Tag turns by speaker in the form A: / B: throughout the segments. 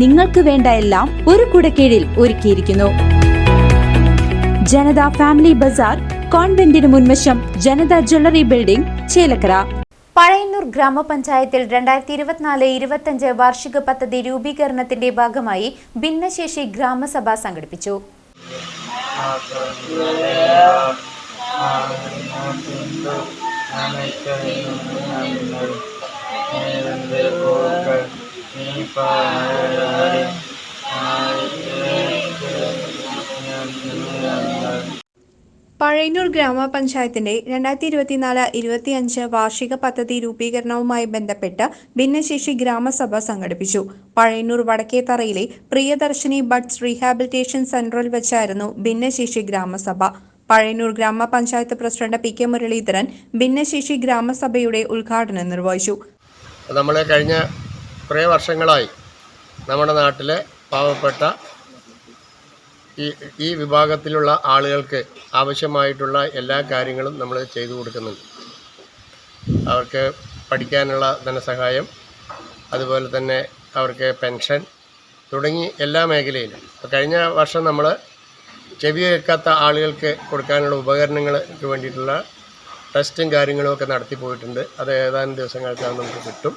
A: നിങ്ങൾക്ക് വേണ്ട എല്ലാം ഒരു കുടക്കീഴിൽ ഒരുക്കിയിരിക്കുന്നു. ജനത ഫാമിലി ബസാർ കോൺവെന്റിന് മുൻവശം ജനത ജ്വല്ലറി ബിൽഡിംഗ് ചേലക്കര.
B: പഴയന്നൂർ ഗ്രാമപഞ്ചായത്തിൽ രണ്ടായിരത്തി ഇരുപത്തിനാല് ഇരുപത്തഞ്ച് വാർഷിക പദ്ധതി രൂപീകരണത്തിന്റെ ഭാഗമായി ഭിന്നശേഷി ഗ്രാമസഭ സംഘടിപ്പിച്ചു.
C: പഴയന്നൂർ ഗ്രാമപഞ്ചായത്തിന്റെ രണ്ടായിരത്തി ഇരുപത്തിനാല് ഇരുപത്തിയഞ്ച് വാർഷിക പദ്ധതി രൂപീകരണവുമായി ബന്ധപ്പെട്ട് ഭിന്നശേഷി ഗ്രാമസഭ സംഘടിപ്പിച്ചു. പഴയന്നൂർ വടക്കേത്തറയിലെ പ്രിയദർശിനി ബഡ്സ് റീഹാബിലിറ്റേഷൻ സെന്ററിൽ വെച്ചായിരുന്നു ഭിന്നശേഷി ഗ്രാമസഭ. പഴയന്നൂർ ഗ്രാമപഞ്ചായത്ത് പ്രസിഡന്റ് പി കെ മുരളീധരൻ ഭിന്നശേഷി ഗ്രാമസഭയുടെ ഉദ്ഘാടനം നിർവഹിച്ചു.
D: നമ്മൾ കഴിഞ്ഞ കുറേ വർഷങ്ങളായി നമ്മുടെ നാട്ടിലെ പാവപ്പെട്ട ഈ ഈ വിഭാഗത്തിലുള്ള ആളുകൾക്ക് ആവശ്യമായിട്ടുള്ള എല്ലാ കാര്യങ്ങളും നമ്മൾ ചെയ്തു കൊടുക്കുന്നുണ്ട്. അവർക്ക് പഠിക്കാനുള്ള ധനസഹായം അതുപോലെ തന്നെ അവർക്ക് പെൻഷൻ തുടങ്ങി എല്ലാ മേഖലയിലും. ഇപ്പോൾ കഴിഞ്ഞ വർഷം നമ്മൾ ചെവി കേൾക്കാത്ത ആളുകൾക്ക് കൊടുക്കാനുള്ള ഉപകരണങ്ങൾക്ക് വേണ്ടിയിട്ടുള്ള ടെസ്റ്റും കാര്യങ്ങളും ഒക്കെ നടത്തി പോയിട്ടുണ്ട്. അത് ഏതാനും ദിവസങ്ങൾക്കാണ് നമുക്ക് കിട്ടും.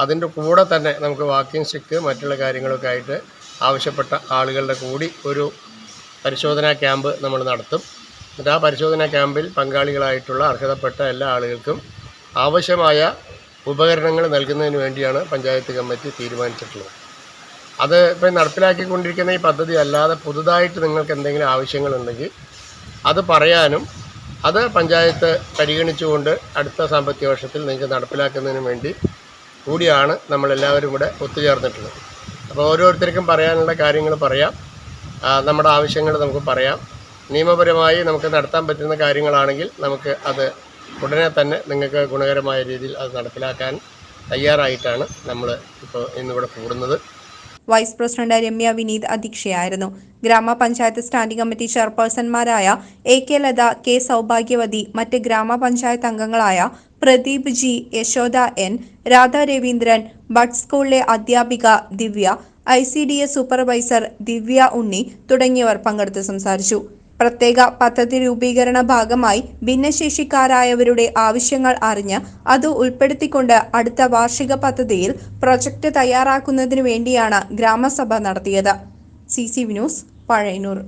D: അതിന്റെ കൂടെ തന്നെ നമുക്ക് വാക്കിംഗ് സ്റ്റിക്ക് മറ്റുള്ള കാര്യങ്ങളൊക്കെ ആയിട്ട് ആവശ്യപ്പെട്ട ആളുകളുടെ കൂടി ഒരു പരിശോധനാ ക്യാമ്പ് നമ്മൾ നടത്തും. എന്നിട്ട് ആ പരിശോധനാ ക്യാമ്പിൽ പങ്കാളികളായിട്ടുള്ള അർഹതപ്പെട്ട എല്ലാ ആളുകൾക്കും ആവശ്യമായ ഉപകരണങ്ങൾ നൽകുന്നതിന് വേണ്ടിയാണ് പഞ്ചായത്ത് കമ്മിറ്റി തീരുമാനിച്ചിട്ടുള്ളത്. അത് ഇപ്പം നടപ്പിലാക്കിക്കൊണ്ടിരിക്കുന്ന ഈ പദ്ധതി അല്ലാതെ പുതുതായിട്ട് നിങ്ങൾക്ക് എന്തെങ്കിലും ആവശ്യങ്ങളുണ്ടെങ്കിൽ അത് പറയാനും അത് പഞ്ചായത്ത് പരിഗണിച്ചുകൊണ്ട് അടുത്ത സാമ്പത്തിക വർഷത്തിൽ നിങ്ങൾക്ക് നടപ്പിലാക്കുന്നതിന് വേണ്ടി കൂടിയാണ് നമ്മളെല്ലാവരും കൂടെ ഒത്തുചേർന്നിട്ടുള്ളത്. അപ്പോൾ ഓരോരുത്തർക്കും പറയാനുള്ള കാര്യങ്ങൾ പറയാം. നമ്മുടെ ആവശ്യങ്ങൾ നമുക്ക് പറയാം. നിയമപരമായി നമുക്ക് നടത്താൻ പറ്റുന്ന കാര്യങ്ങളാണെങ്കിൽ നമുക്ക് അത് ഉടനെ തന്നെ നിങ്ങൾക്ക് ഗുണകരമായ രീതിയിൽ അത് നടപ്പിലാക്കാൻ തയ്യാറായിട്ടാണ് നമ്മൾ ഇപ്പോൾ ഇന്നിവിടെ കൂടുന്നത്.
C: വൈസ് പ്രസിഡന്റ് രമ്യ വിനീത് അധ്യക്ഷയായിരുന്നു. ഗ്രാമപഞ്ചായത്ത് standing committee ചെയർപേഴ്സൺമാരായ A K Latha K Soubhagyavathi മറ്റ് ഗ്രാമപഞ്ചായത്ത് അംഗങ്ങളായ Pradeep G Yashoda N Radha Raveendran bud സ്കൂളിലെ അധ്യാപിക Divya I C D S supervisor Divya Unni തുടങ്ങിയവർ പങ്കെടുത്ത് സംസാരിച്ചു. പ്രത്യേക പദ്ധതി രൂപീകരണ ഭാഗമായി ഭിന്നശേഷിക്കാരായവരുടെ ആവശ്യങ്ങൾ അറിഞ്ഞ് അത് ഉൾപ്പെടുത്തിക്കൊണ്ട് അടുത്ത വാർഷിക പദ്ധതിയിൽ പ്രൊജക്ട് തയ്യാറാക്കുന്നതിനു വേണ്ടിയാണ് ഗ്രാമസഭ നടത്തിയത്. C C news Pazhayannur.